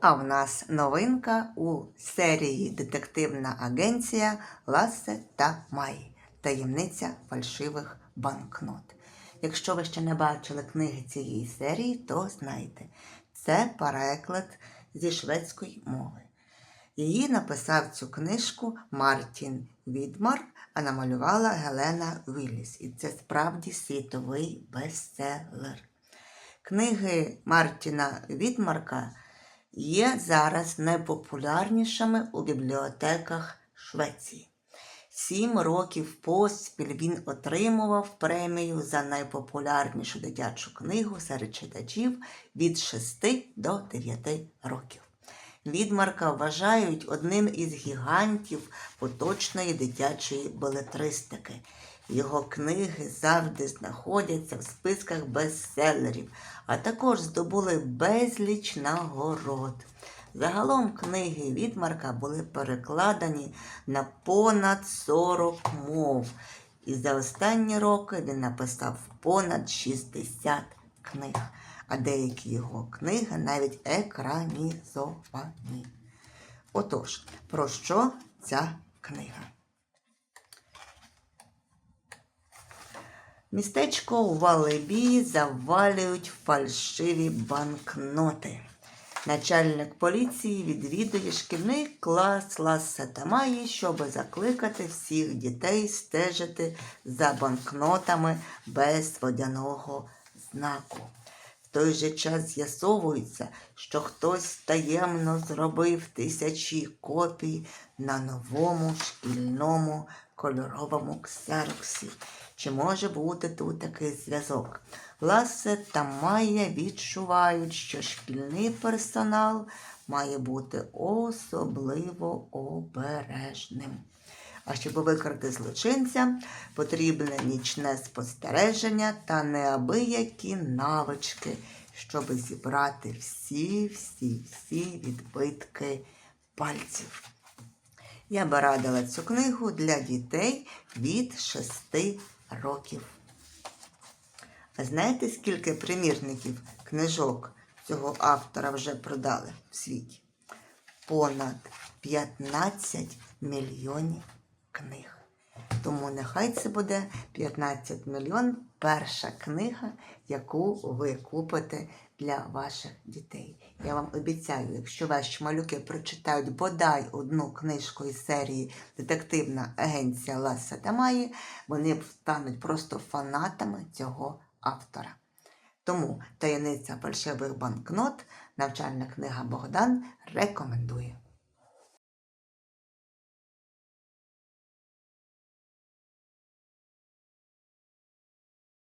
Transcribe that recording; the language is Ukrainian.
А в нас новинка у серії Детективна агенція Лассе та Май. Таємниця фальшивих банкнот. Якщо ви ще не бачили книги цієї серії, то знайте, це переклад зі шведської мови. Її написав цю книжку Мартін Відмар, а намалювала Гелена Вілліс. І це справді світовий бестселер. Книги Мартіна Відмарка є зараз найпопулярнішими у бібліотеках Швеції. Сім років поспіль він отримував премію за найпопулярнішу дитячу книгу серед читачів від 6 до 9 років. Відмарка вважають одним із гігантів поточної дитячої белетристики. Його книги завжди знаходяться в списках бестселерів, а також здобули безліч нагород. Загалом книги Відмарка були перекладені на понад 40 мов, і за останні роки він написав понад 60 книг, а деякі його книги навіть екранізовані. Отож, про що ця книга? Містечко у Валебі завалюють фальшиві банкноти. Начальник поліції відвідує шкільний клас Ласса Тамаї, щоб закликати всіх дітей стежити за банкнотами без водяного знаку. В той же час з'ясовується, що хтось таємно зробив тисячі копій на новому шкільному кольоровому ксероксі. Чи може бути тут такий зв'язок? Ласе та Майя відчувають, що шкільний персонал має бути особливо обережним. А щоб викрити злочинця, потрібне нічне спостереження та неабиякі навички, щоб зібрати всі, всі, всі відбитки пальців. Я би радила цю книгу для дітей від 6 років. А знаєте, скільки примірників книжок цього автора вже продали в світі? Понад 15 мільйонів книг. Тому нехай це буде 15 мільйон перша книга, яку ви купите для ваших дітей. Я вам обіцяю, якщо ваші малюки прочитають бодай одну книжку із серії Детективна агенція Ласа Тамаї, вони стануть просто фанатами цього автора. Тому таємниця фальшивих банкнот, навчальна книга Богдан рекомендує.